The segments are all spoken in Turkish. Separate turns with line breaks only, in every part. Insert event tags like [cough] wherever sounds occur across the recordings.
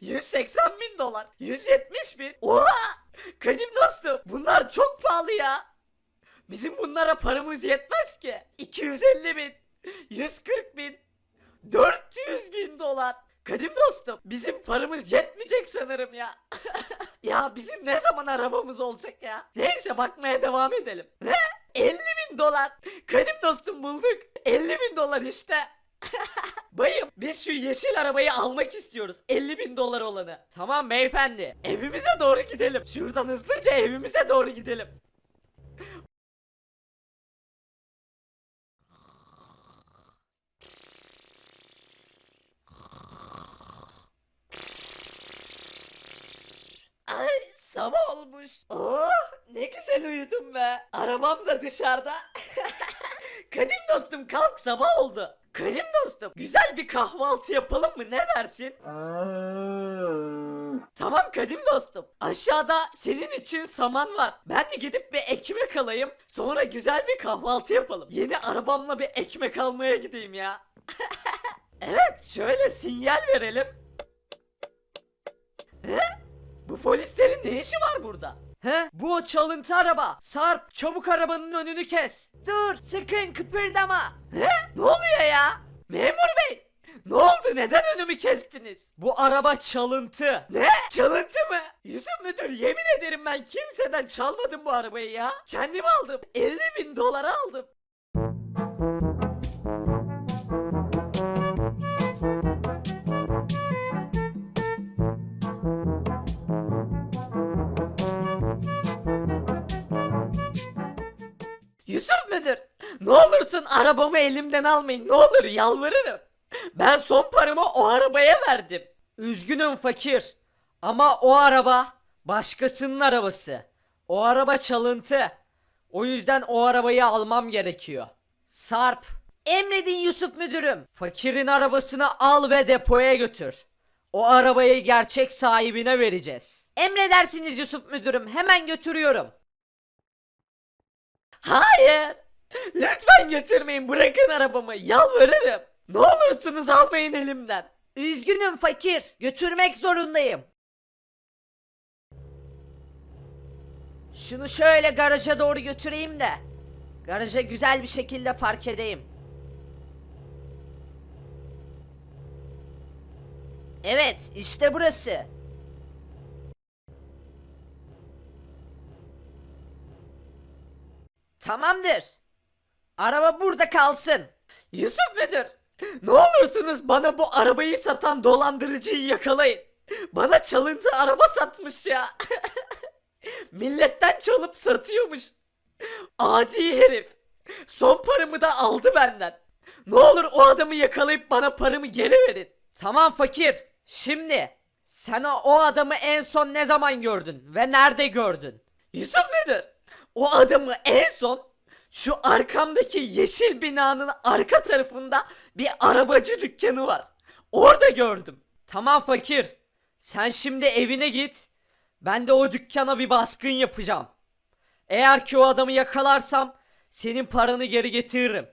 180 bin dolar. 170 bin. Oha! Kadim dostum bunlar çok pahalı ya. Bizim bunlara paramız yetmez ki. 250 bin. 140 bin. 400 bin dolar. Kadim dostum bizim paramız yetmeyecek sanırım ya. [laughs] ya bizim ne zaman arabamız olacak ya? Neyse bakmaya devam edelim. Ne? 50 bin dolar. Kadim dostum bulduk. 50 bin dolar işte. Bayım biz şu yeşil arabayı almak istiyoruz. 50 bin dolar olanı. Tamam beyefendi. Evimize doğru gidelim. Şuradan hızlıca evimize doğru gidelim. Ay sabah olmuş. Oh ne güzel uyudum be. Arabam da dışarıda. [laughs] Kadim dostum kalk sabah oldu. Kadim dostum güzel bir kahvaltı yapalım mı ne dersin? Tamam kadim dostum. Aşağıda senin için saman var. Ben de gidip bir ekmek alayım. Sonra güzel bir kahvaltı yapalım. Yeni arabamla bir ekmek almaya gideyim ya. [laughs] evet şöyle sinyal verelim. He? Bu polislerin ne işi var burada? He? Bu o çalıntı araba. Sarp çabuk arabanın önünü kes. Dur sakın kıpırdama. He? Ne oluyor ya? Memur bey. Ne oldu neden önümü kestiniz? Bu araba çalıntı. Ne? Çalıntı mı? Yusuf müdür yemin ederim ben kimseden çalmadım bu arabayı ya. Kendim aldım. 50 bin dolara aldım. Ne olursun arabamı elimden almayın. Ne olur yalvarırım. Ben son paramı o arabaya verdim. Üzgünüm fakir. Ama o araba başkasının arabası. O araba çalıntı. O yüzden o arabayı almam gerekiyor. Sarp. Emredin Yusuf müdürüm. Fakirin arabasını al ve depoya götür. O arabayı gerçek sahibine vereceğiz. Emredersiniz Yusuf müdürüm. Hemen götürüyorum. Hayır. [laughs] Lütfen götürmeyin bırakın arabamı yalvarırım. Ne olursunuz almayın elimden. Üzgünüm fakir. Götürmek zorundayım. Şunu şöyle garaja doğru götüreyim de. Garaja güzel bir şekilde park edeyim. Evet işte burası. Tamamdır. Araba burada kalsın. Yusuf müdür. Ne olursunuz bana bu arabayı satan dolandırıcıyı yakalayın. Bana çalıntı araba satmış ya. [laughs] Milletten çalıp satıyormuş. Adi herif. Son paramı da aldı benden. Ne olur o adamı yakalayıp bana paramı geri verin. Tamam fakir. Şimdi sen o, o adamı en son ne zaman gördün ve nerede gördün? Yusuf müdür? O adamı en son şu arkamdaki yeşil binanın arka tarafında bir arabacı dükkanı var. Orada gördüm. Tamam fakir. Sen şimdi evine git. Ben de o dükkana bir baskın yapacağım. Eğer ki o adamı yakalarsam senin paranı geri getiririm.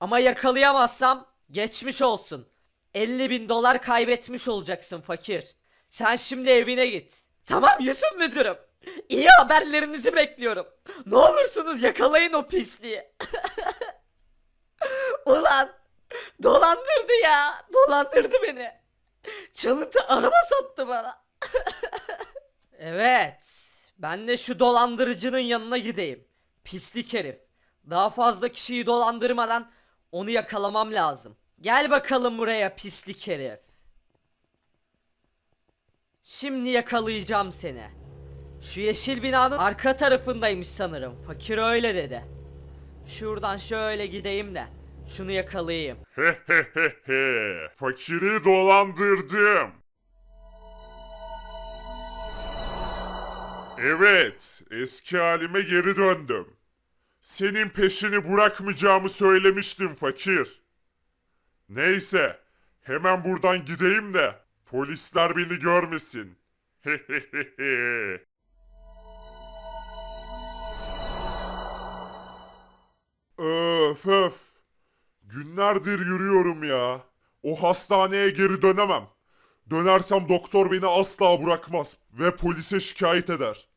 Ama yakalayamazsam geçmiş olsun. 50 bin dolar kaybetmiş olacaksın fakir. Sen şimdi evine git. Tamam Yusuf müdürüm. [laughs] İyi haberlerinizi bekliyorum. Ne olursunuz yakalayın o pisliği. [laughs] Ulan dolandırdı ya. Dolandırdı beni. Çalıntı araba sattı bana. [laughs] evet. Ben de şu dolandırıcının yanına gideyim. Pislik herif. Daha fazla kişiyi dolandırmadan onu yakalamam lazım. Gel bakalım buraya pislik herif. Şimdi yakalayacağım seni. Şu yeşil binanın arka tarafındaymış sanırım. Fakir öyle dedi. Şuradan şöyle gideyim de şunu yakalayayım. [laughs]
Fakiri dolandırdım. Evet, eski halime geri döndüm. Senin peşini bırakmayacağımı söylemiştim fakir. Neyse, hemen buradan gideyim de polisler beni görmesin. [laughs] Öf öf. Günlerdir yürüyorum ya. O hastaneye geri dönemem. Dönersem doktor beni asla bırakmaz ve polise şikayet eder.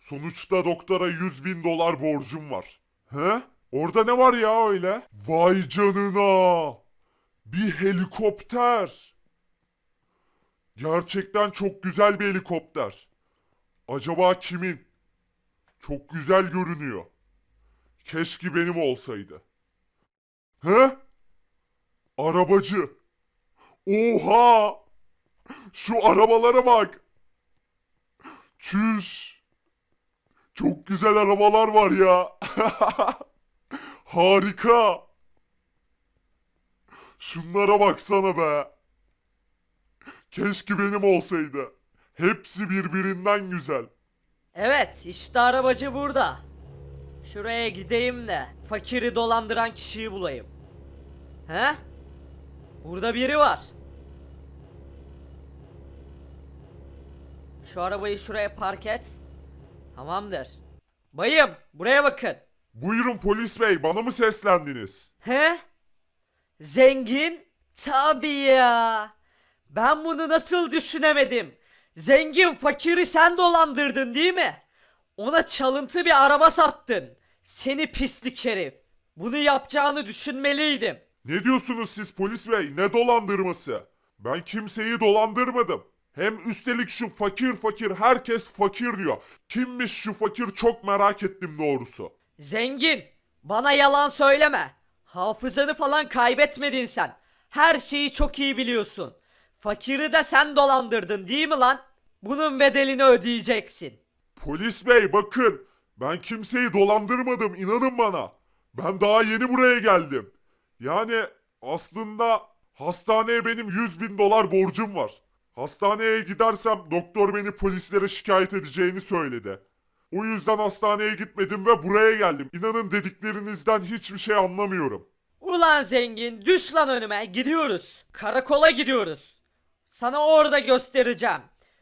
Sonuçta doktora 100 bin dolar borcum var. He? Orada ne var ya öyle? Vay canına! Bir helikopter. Gerçekten çok güzel bir helikopter. Acaba kimin? Çok güzel görünüyor. Keşke benim olsaydı. He? Arabacı. Oha! Şu arabalara bak. Çüş. Çok güzel arabalar var ya. [laughs] Harika. Şunlara baksana be. Keşke benim olsaydı. Hepsi birbirinden güzel.
Evet işte arabacı burada. Şuraya gideyim de fakiri dolandıran kişiyi bulayım. He? Burada biri var. Şu arabayı şuraya park et. Tamamdır. Bayım buraya bakın.
Buyurun polis bey bana mı seslendiniz?
He? Zengin? Tabii ya. Ben bunu nasıl düşünemedim? Zengin fakiri sen dolandırdın değil mi? Ona çalıntı bir araba sattın. Seni pislik herif. Bunu yapacağını düşünmeliydim.
Ne diyorsunuz siz polis bey? Ne dolandırması? Ben kimseyi dolandırmadım. Hem üstelik şu fakir fakir herkes fakir diyor. Kimmiş şu fakir çok merak ettim doğrusu.
Zengin, bana yalan söyleme. Hafızanı falan kaybetmedin sen. Her şeyi çok iyi biliyorsun. Fakiri de sen dolandırdın değil mi lan? Bunun bedelini ödeyeceksin.
Polis bey bakın. Ben kimseyi dolandırmadım inanın bana. Ben daha yeni buraya geldim. Yani aslında hastaneye benim 100 bin dolar borcum var. Hastaneye gidersem doktor beni polislere şikayet edeceğini söyledi. O yüzden hastaneye gitmedim ve buraya geldim. İnanın dediklerinizden hiçbir şey anlamıyorum.
Ulan zengin düş lan önüme gidiyoruz. Karakola gidiyoruz. Sana orada göstereceğim.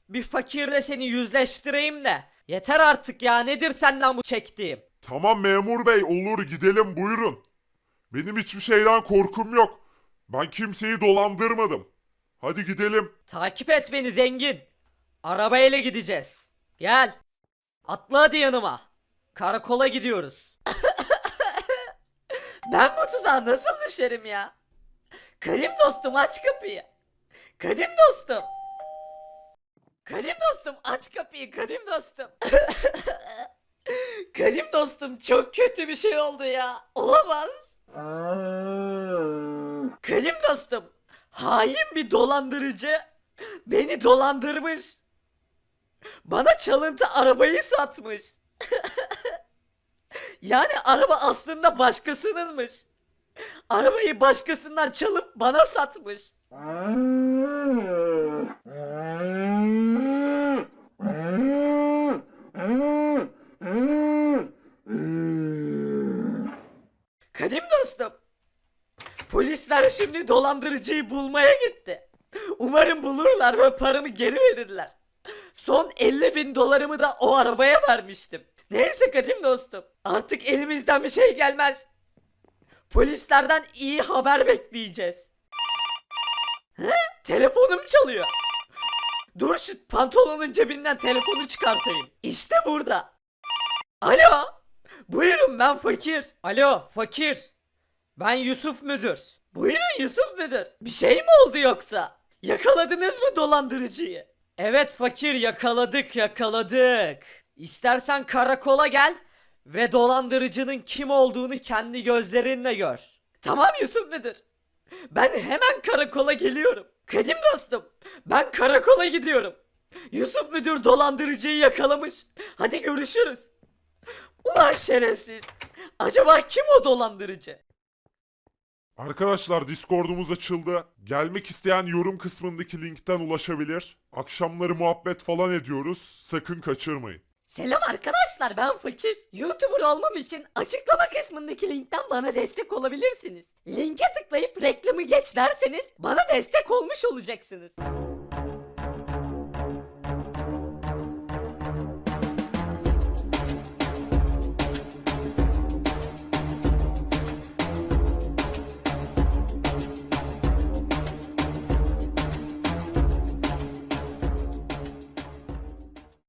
Bir fakirle seni yüzleştireyim de. Yeter artık ya nedir senden bu çektiğim.
Tamam memur bey olur gidelim buyurun. Benim hiçbir şeyden korkum yok. Ben kimseyi dolandırmadım. Hadi gidelim.
Takip et beni zengin. Arabayla gideceğiz. Gel. Atla hadi yanıma. Karakola gidiyoruz. [laughs] ben bu tuzağa nasıl düşerim ya? Kadim dostum aç kapıyı. Kadim dostum. Kadim dostum aç kapıyı kadim dostum. [laughs] kadim dostum çok kötü bir şey oldu ya. Olamaz. Kadim dostum. Hain bir dolandırıcı beni dolandırmış. Bana çalıntı arabayı satmış. [laughs] yani araba aslında başkasınınmış. Arabayı başkasından çalıp bana satmış. [laughs] Kadim dostum. Polisler şimdi dolandırıcıyı bulmaya gitti. Umarım bulurlar ve paramı geri verirler. Son 50 bin dolarımı da o arabaya vermiştim. Neyse kadim dostum. Artık elimizden bir şey gelmez. Polislerden iyi haber bekleyeceğiz. He? Telefonum çalıyor. Dur şu pantolonun cebinden telefonu çıkartayım. İşte burada. Alo. Buyurun ben fakir. Alo fakir. Ben Yusuf müdür. Buyurun Yusuf müdür. Bir şey mi oldu yoksa? Yakaladınız mı dolandırıcıyı? Evet fakir yakaladık yakaladık. İstersen karakola gel ve dolandırıcının kim olduğunu kendi gözlerinle gör. Tamam Yusuf müdür. Ben hemen karakola geliyorum. Kadim dostum, ben karakola gidiyorum. Yusuf müdür dolandırıcıyı yakalamış. Hadi görüşürüz. Ulan şerefsiz. Acaba kim o dolandırıcı?
Arkadaşlar Discord'umuz açıldı. Gelmek isteyen yorum kısmındaki linkten ulaşabilir. Akşamları muhabbet falan ediyoruz. Sakın kaçırmayın.
Selam arkadaşlar ben Fakir. YouTuber olmam için açıklama kısmındaki linkten bana destek olabilirsiniz. Linke tıklayıp reklamı geç derseniz bana destek olmuş olacaksınız.